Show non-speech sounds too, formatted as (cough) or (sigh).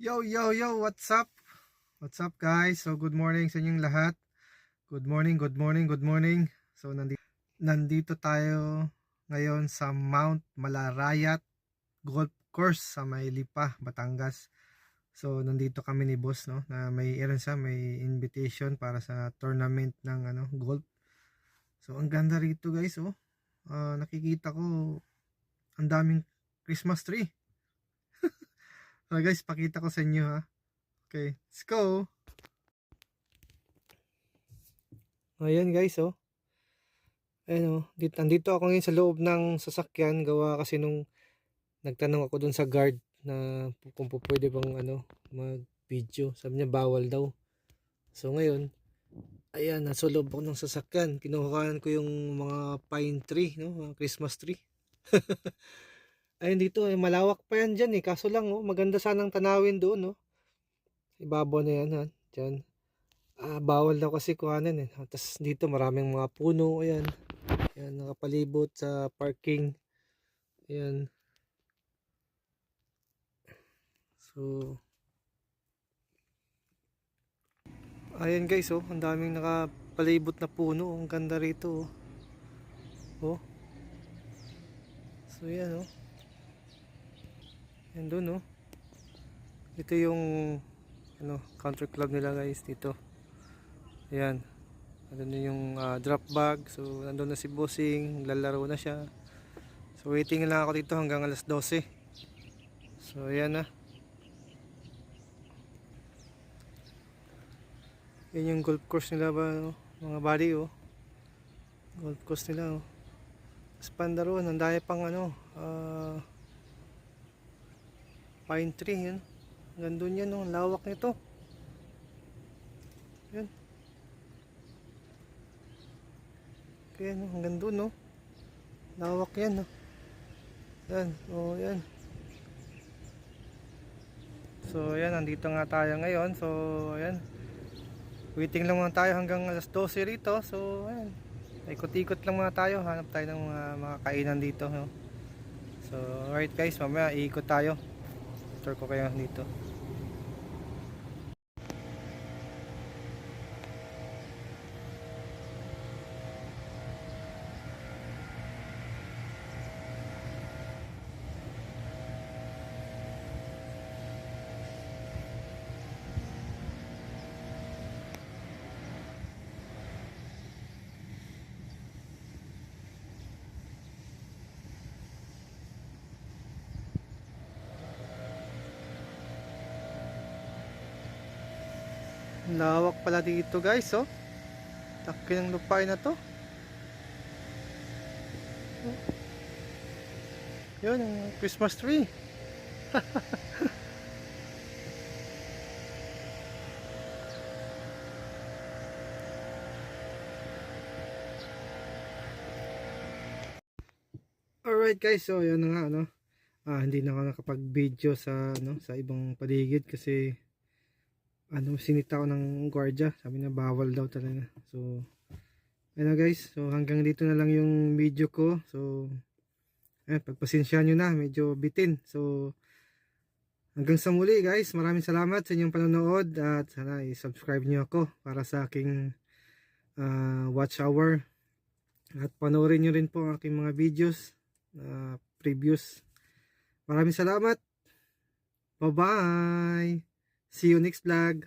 Yo, yo, yo, what's up? What's up guys? So good morning sa inyong lahat. Good morning, good morning, good morning. So nandito, nandito tayo ngayon sa Mount Malarayat Golf Course sa Mailipa, Batangas. So nandito kami ni boss no na may iron siya, may invitation para sa tournament ng ano golf. So ang ganda rito guys oh. Ah, nakikita ko ang daming Christmas tree. So guys, pakita ko sa inyo ha. Okay, let's go. Ayan guys, oh. Ayan oh, dito, andito ako ngayon sa loob ng sasakyan gawa kasi nung nagtanong ako dun sa guard na kung pwede bang ano, mag-video. Sabi niya bawal daw. So ngayon, ayan, nasa loob ako ng sasakyan. Kinuhaan ko yung mga pine tree, no? Mga Christmas tree. (laughs) Ayun dito, eh, malawak pa yan dyan eh. Kaso lang, oh, maganda sanang tanawin doon, no? Ibabaw na yan, ha? Dyan. Ah, bawal daw kasi kuhanan eh. Tapos dito maraming mga puno, ayan. Ayan, nakapalibot sa parking. Ayan. So, ayan guys, oh. Ang daming nakapalibot na puno. Ang ganda rito, oh. Oh. So, yan, oh. Yan dun, oh. Ito yung ano, country club nila guys dito. Ayan. Nandun na yung ah, drop bag. So, nandun na si Bossing. Lalaro na siya. So, waiting lang ako dito hanggang alas 12. So, ayan na. Yan yung golf course nila ba, no? mga buddy, oh. Golf course nila, oh. Tapos pandaroon, ang dami pang ano, ah, pine tree yun. Gandun yan oh, lawak nito. Yan kaya no, hanggang dun no lawak yan no yan oh yan. So yan nandito nga tayo ngayon. So ayan waiting lang muna tayo hanggang alas 12 rito. So ayan ikot-ikot lang muna tayo. Hanap tayo ng mga, mga kainan dito no? so alright guys. Mamaya iikot tayo tour ko kayo dito lawak pala dito guys oh laki ng lupain na to Oh. yun ang Christmas tree (laughs) Alright guys, so yun na nga ano. Ah, hindi na ako nakapag-video sa ano sa ibang paligid kasi ano sinita ko ng gwardiya. Sabi niya bawal daw talaga. So ayun na guys. So hanggang dito na lang yung video ko. So ayun, pagpasensya nyo na, medyo bitin. So hanggang sa muli guys. Maraming salamat sa inyong panonood at sana i-subscribe nyo ako para sa aking ah, watch hour. At panoorin nyo rin po ang aking mga videos uh, previews. Maraming salamat. Bye-bye. See you next vlog.